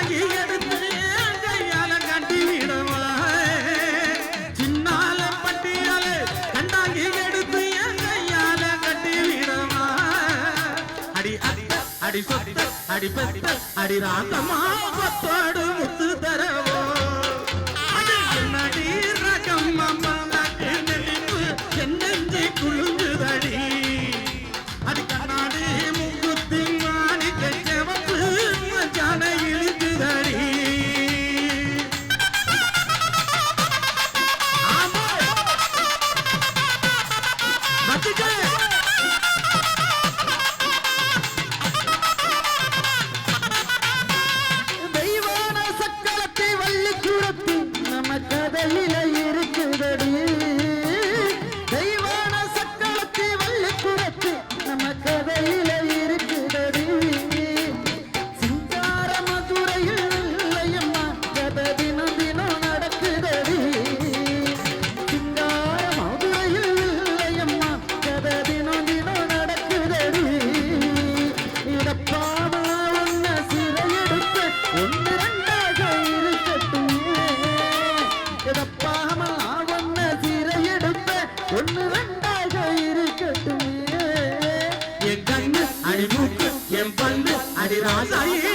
கண்டாங்கி எடுத்து கையால கட்டி விடவா சின்னால பட்டியால கண்டாங்கி எடுத்து என் கையால கட்டி விடவா அடி அத்த அடி சொத்த அடி பெத்த அடி ராசமா கதையில இருக்குதடி சிங்கார மதுரையில் இல்லையம்மா கதை தினம் தினம் நடக்குதடி. சிங்கார மதுரையில் இல்லையம்மா கதை தினம் தினம் நடக்குதடி. இடப்பாவா ஒன்ன ஒன்று ரெண்டாக இருக்கட்டும். ஒன்ன ஒன்று அடி மூக்கு என் பல்லு அடி ராசாயே